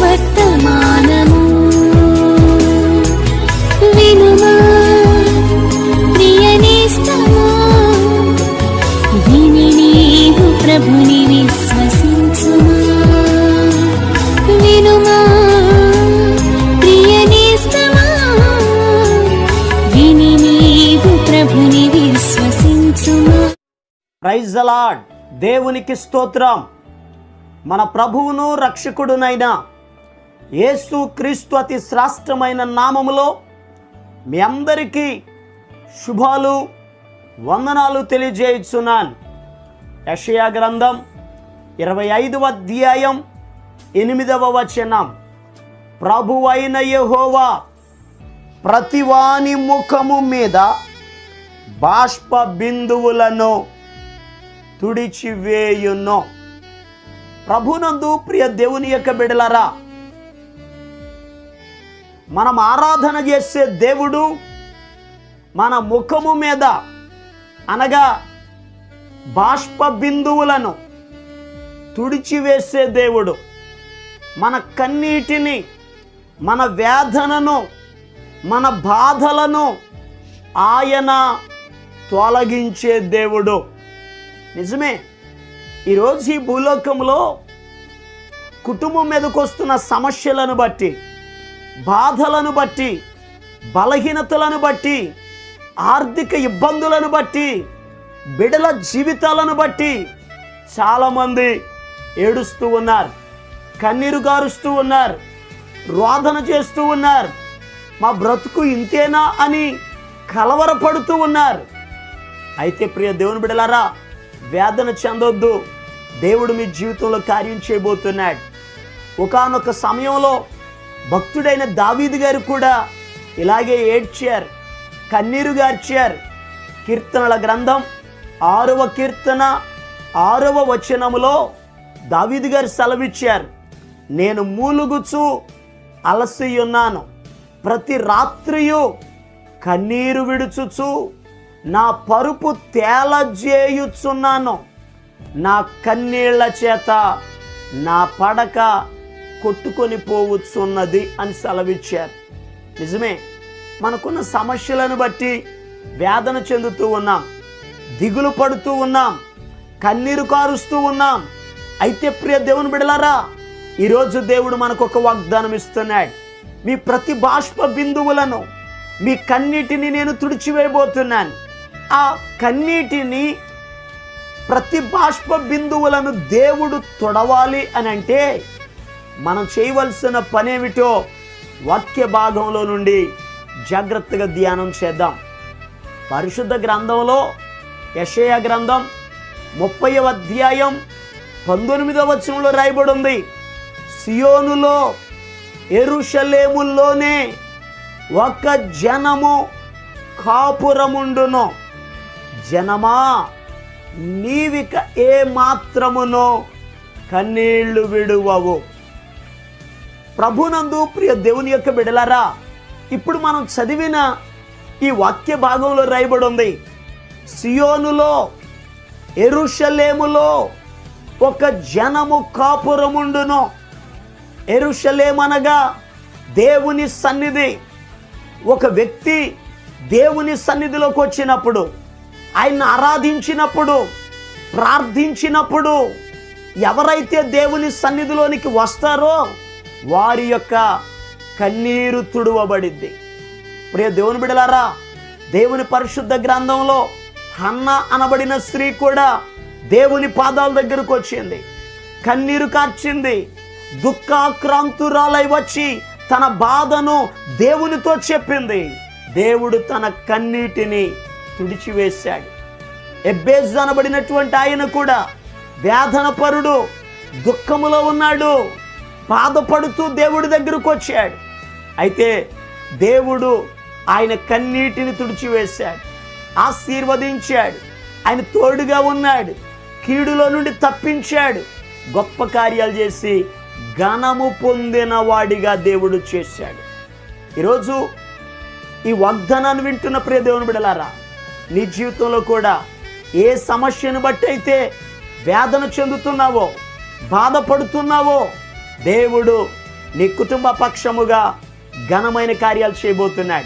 వర్తమానము. వినుమా ప్రియనేస్తమా విని నీవు ప్రభుని విశ్వసించుమా? వినుమా ప్రియనేస్తమా విని నీవు ప్రభుని విశ్వసించుమా? ప్రైజ్ అలాడ్ దేవునికి స్తోత్రం. మన ప్రభువును రక్షకుడునైన యేసు క్రీస్తు అతి శ్రాష్టమైన నామములో మీ అందరికీ శుభాలు వందనాలు తెలియజేయుచున్నాను. యషయా గ్రంథం ఇరవై ఐదవ అధ్యాయం ఎనిమిదవ వచనం. ప్రభువైన యెహోవా ప్రతివాని ముఖము మీద బాష్ప బిందువులను తుడిచివేయును. ప్రభునందు ప్రియ దేవుని యొక్క బిడలరా మనం ఆరాధన చేసే దేవుడు మన ముఖము మీద అనగా బాష్ప బిందువులను తుడిచివేసే దేవుడు. మన కన్నీటిని మన వేదనను మన బాధలను ఆయన తొలగించే దేవుడు. నిజమే ఈరోజు ఈ భూలోకంలో కుటుంబం మీదకు వస్తున్న సమస్యలను బట్టి బాధలను బట్టి బలహీనతలను బట్టి ఆర్థిక ఇబ్బందులను బట్టి బిడల జీవితాలను బట్టి చాలామంది ఏడుస్తూ ఉన్నారు కన్నీరు గారుస్తూ ఉన్నారు రోదన చేస్తూ ఉన్నారు మా బ్రతుకు ఇంతేనా అని కలవరపడుతూ ఉన్నారు. అయితే ప్రియ దేవుని బిడలారా వేదన చెందొద్దు దేవుడు మీ జీవితంలో కార్యం చేయబోతున్నాడు. ఒకానొక సమయంలో భక్తుడైన దావీదు గారు కూడా ఇలాగే ఏడ్చారు కన్నీరు గార్చారు. కీర్తనల గ్రంథం ఆరవ కీర్తన ఆరవ వచనములో దావీదు గారు సెలవిచ్చారు నేను మూలుగుచు అలసి ఉన్నాను ప్రతి రాత్రియు కన్నీరు విడుచుచు నా పరుపు తేలజేయుచున్నాను నా కన్నీళ్ళ చేత నా పడక కొట్టుకొని పోవచ్చున్నది అని సెలవిచ్చారు. నిజమే మనకున్న సమస్యలను బట్టి వేదన చెందుతూ ఉన్నాం దిగులు పడుతూ ఉన్నాం కన్నీరు కారుస్తూ ఉన్నాం. అయితే ప్రియ దేవుని బిడలారా ఈరోజు దేవుడు మనకు ఒక వాగ్దానం ఇస్తున్నాడు. మీ ప్రతి బాష్ప బిందువులను మీ కన్నీటిని నేను తుడిచివేయబోతున్నాను. ఆ కన్నీటిని ప్రతి బాష్ప బిందువులను దేవుడు తొడవాలి అని అంటే మనం చేయవలసిన పనేమిటో వాక్య భాగంలో నుండి జాగ్రత్తగా ధ్యానం చేద్దాం. పరిశుద్ధ గ్రంథంలో యషయ గ్రంథం ముప్పై అధ్యాయం పంతొమ్మిదవ వచనంలో రాయబడి ఉంది సియోనులో ఎరుషలేముల్లోనే ఒక జనము కాపురముండును. జనమా నీవిక ఏ మాత్రమునో కన్నీళ్ళు విడువవు. ప్రభునందు ప్రియ దేవుని యొక్క బిడలారా ఇప్పుడు మనం చదివిన ఈ వాక్య భాగంలో రాయబడి ఉంది సియోనులో ఎరుషలేములో ఒక జనము కాపురముండును. ఎరుషలేమనగా దేవుని సన్నిధి. ఒక వ్యక్తి దేవుని సన్నిధిలోకి వచ్చినప్పుడు ఆయన ఆరాధించినప్పుడు ప్రార్థించినప్పుడు ఎవరైతే దేవుని సన్నిధిలోనికి వస్తారో వారి యొక్క కన్నీరు తుడువబడిద్ది ప్రియ దేవుని బిడలారా దేవుని పరిశుద్ధ గ్రంథంలో హన్న అనబడిన స్త్రీ కూడా దేవుని పాదాల దగ్గరకు వచ్చింది. కన్నీరు కార్చింది. దుఃఖాక్రాంతురాలై వచ్చి తన బాధను దేవునితో చెప్పింది. దేవుడు తన కన్నీటిని తుడిచివేశాడు. ఎబ్బేజ్ అనబడినటువంటి ఆయన కూడా వేదనపరుడు దుఃఖములో ఉన్నాడు. బాధపడుతూ దేవుడి దగ్గరకు వచ్చాడు. అయితే దేవుడు ఆయన కన్నీటిని తుడిచివేశాడు. ఆశీర్వదించాడు. ఆయన తోడుగా ఉన్నాడు. కీడులో నుండి తప్పించాడు. గొప్ప కార్యాలు చేసి ఘనము పొందిన వాడిగా దేవుడు చేశాడు. ఈరోజు ఈ వాగ్దానాన్ని వింటున్న ప్రియ దేవుని బిడలారా నీ జీవితంలో కూడా ఏ సమస్యను బట్టి అయితే వేదన చెందుతున్నావో బాధపడుతున్నావో దేవుడు నీ కుటుంబ పక్షముగా ఘనమైన కార్యాలు చేయబోతున్నాడు.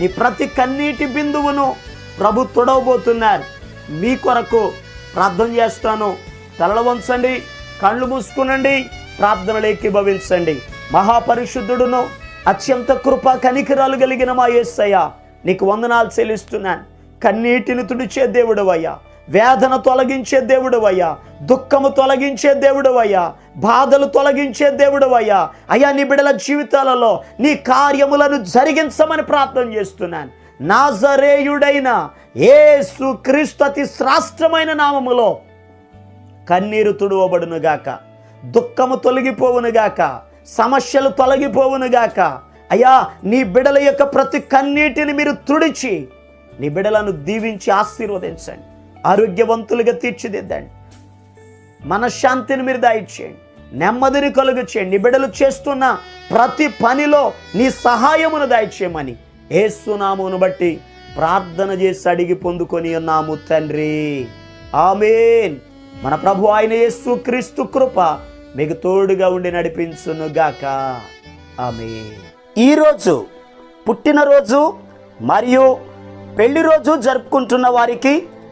నీ ప్రతి కన్నీటి బిందువును ప్రభు తొడవబోతున్నారు మీ కొరకు ప్రార్థన చేస్తాను. తలల వంచండి కళ్ళు మూసుకునండి ప్రార్థనలు భవించండి. మహాపరిశుద్ధుడును అత్యంత కృప కనికరాలు కలిగిన మా ఏసయ్య నీకు వందనాలు చెల్లిస్తున్నాను. కన్నీటిని తుడిచే దేవుడు అయ్యా వేదన తొలగించే దేవుడవయ్యా దుఃఖము తొలగించే దేవుడవయ్యా బాధలు తొలగించే దేవుడవయ్యా. అయ్యా నీ బిడల జీవితాలలో నీ కార్యములను జరిగించమని ప్రార్థన చేస్తున్నాను. నాజరేయుడైన ఏసు క్రీస్తు అతి శ్రాష్టమైన నామములో కన్నీరు తుడువబడునుగాక దుఃఖము తొలగిపోవునుగాక సమస్యలు తొలగిపోవునుగాక అయ్యా నీ బిడల యొక్క ప్రతి కన్నీటిని మీరు తుడిచి నీ బిడలను దీవించి ఆశీర్వదించండి. ఆరోగ్యవంతులుగా తీర్చిదిద్దండి. మనశ్శాంతిని మీరు దయచేయండి నెమ్మదిని కలుగు చేయండి బిడలు చేస్తున్న ప్రతి పనిలో నీ సహాయమును దయచేయమని ఏసునామును బట్టి ప్రార్థన చేసి అడిగి పొందుకొని ఉన్నాము తండ్రి. ఆమెన్. మన ప్రభు ఆయన యేసు క్రీస్తు కృప మీకు తోడుగా ఉండి నడిపించును గాక ఆమె ఈరోజు పుట్టినరోజు మరియు పెళ్ళి రోజు జరుపుకుంటున్న వారికి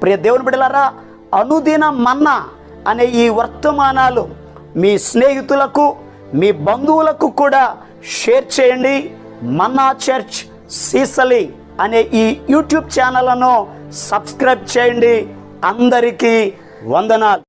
ప్రియ దేవుని బిడలారా అనుదిన మన్నా అనే ఈ వర్తమానాలు మీ స్నేహితులకు మీ బంధువులకు కూడా షేర్ చేయండి. మన్నా చర్చ్ సీసలి అనే ఈ యూట్యూబ్ ఛానల్ను సబ్స్క్రైబ్ చేయండి. అందరికీ వందనాలు.